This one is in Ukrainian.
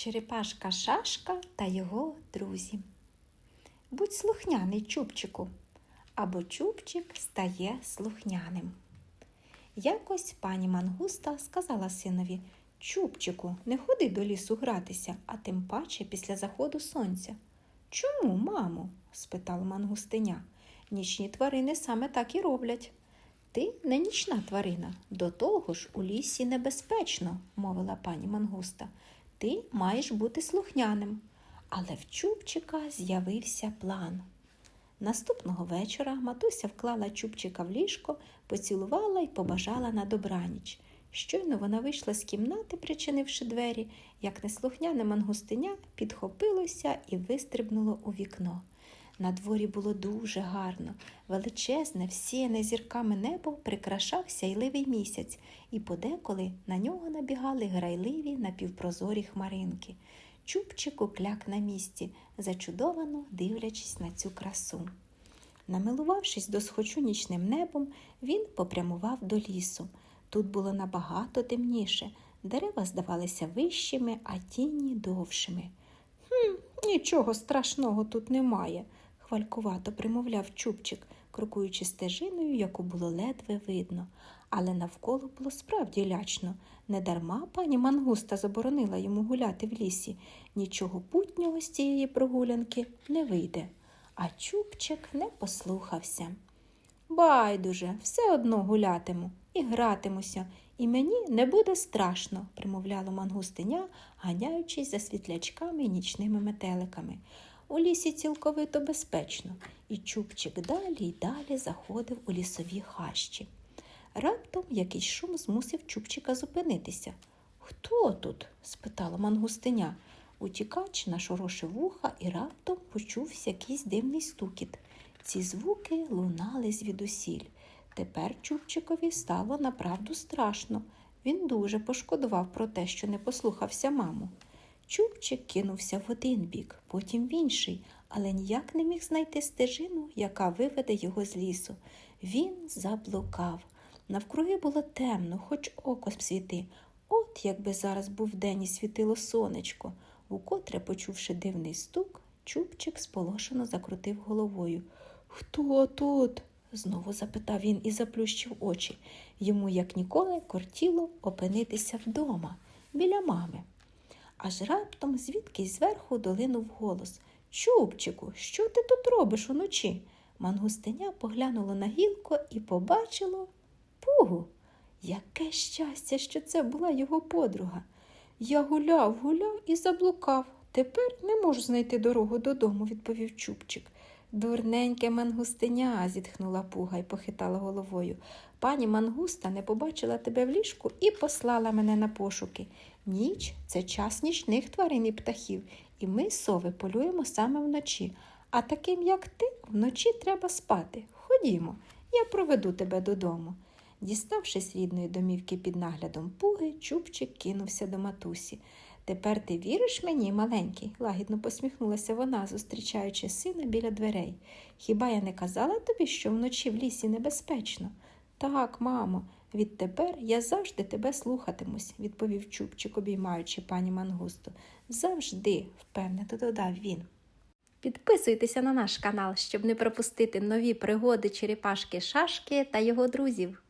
Черепашка Шашка та його друзі. Будь слухняний чубчику, або чубчик стає слухняним. Якось пані Мангуста сказала синові Чубчику, не ходи до лісу гратися, а тим паче після заходу сонця. Чому, мамо? спитала мангустиня. Нічні тварини саме так і роблять. Ти не нічна тварина, до того ж у лісі небезпечно, мовила пані мангуста. Ти маєш бути слухняним. Але в Чубчика з'явився план. Наступного вечора матуся вклала Чубчика в ліжко, поцілувала й побажала на добраніч. Щойно вона вийшла з кімнати, причинивши двері, як неслухняне мангустиня підхопилося і вистрибнуло у вікно. На дворі було дуже гарно, величезне, всіяне зірками небо прикрашав сяйливий місяць, і подеколи на нього набігали грайливі напівпрозорі хмаринки. Чубчик укляк на місці, зачудовано дивлячись на цю красу. Намилувавшись до схочу нічним небом, він попрямував до лісу. Тут було набагато темніше, дерева здавалися вищими, а тіні довшими. Хм, нічого страшного тут немає, хвалькувато примовляв Чубчик, крокуючи стежиною, яку було ледве видно. Але навколо було справді лячно. Недарма пані Мангуста заборонила йому гуляти в лісі. Нічого путнього з цієї прогулянки не вийде. А Чубчик не послухався. Байдуже, все одно гулятиму і гратимуся, і мені не буде страшно, примовляла мангустиня, ганяючись за світлячками і нічними метеликами. У лісі цілковито безпечно, і Чубчик далі й далі заходив у лісові хащі. Раптом якийсь шум змусив Чубчика зупинитися. Хто тут? спитала мангустиня. Утікач нашорошив вуха і раптом почувся якийсь дивний стукіт. Ці звуки лунали звідусіль. Тепер Чубчикові стало направду страшно. Він дуже пошкодував про те, що не послухався маму. Чубчик кинувся в один бік, потім в інший, але ніяк не міг знайти стежину, яка виведе його з лісу. Він заблукав. Навкруги було темно, хоч око світи. От якби зараз був день і світило сонечко. Укотре, почувши дивний стук, Чубчик сполошено закрутив головою. Хто тут? знову запитав він і заплющив очі. Йому, як ніколи, кортіло опинитися вдома, біля мами. Аж раптом звідкись зверху долинув голос Чубчику, що ти тут робиш уночі? Мангустиня поглянуло на гілку і побачило пугу. Яке щастя, що це була його подруга. Я гуляв, гуляв і заблукав. Тепер не можу знайти дорогу додому, відповів Чубчик. Дурненьке мангустиня, зітхнула пуга і похитала головою. Пані мангуста не побачила тебе в ліжку і послала мене на пошуки. Ніч це час нічних тварин і птахів, і ми, сови, полюємо саме вночі. А таким, як ти, вночі треба спати. Ходімо, я проведу тебе додому. Діставшись рідної домівки під наглядом пуги, Чубчик кинувся до матусі. Тепер ти віриш мені, маленький? лагідно посміхнулася вона, зустрічаючи сина біля дверей. Хіба я не казала тобі, що вночі в лісі небезпечно? Так, мамо, відтепер я завжди тебе слухатимусь, відповів Чубчик, обіймаючи пані Мангусту. Завжди, впевнено додав він. Підписуйтеся на наш канал, щоб не пропустити нові пригоди черепашки Шашки та його друзів.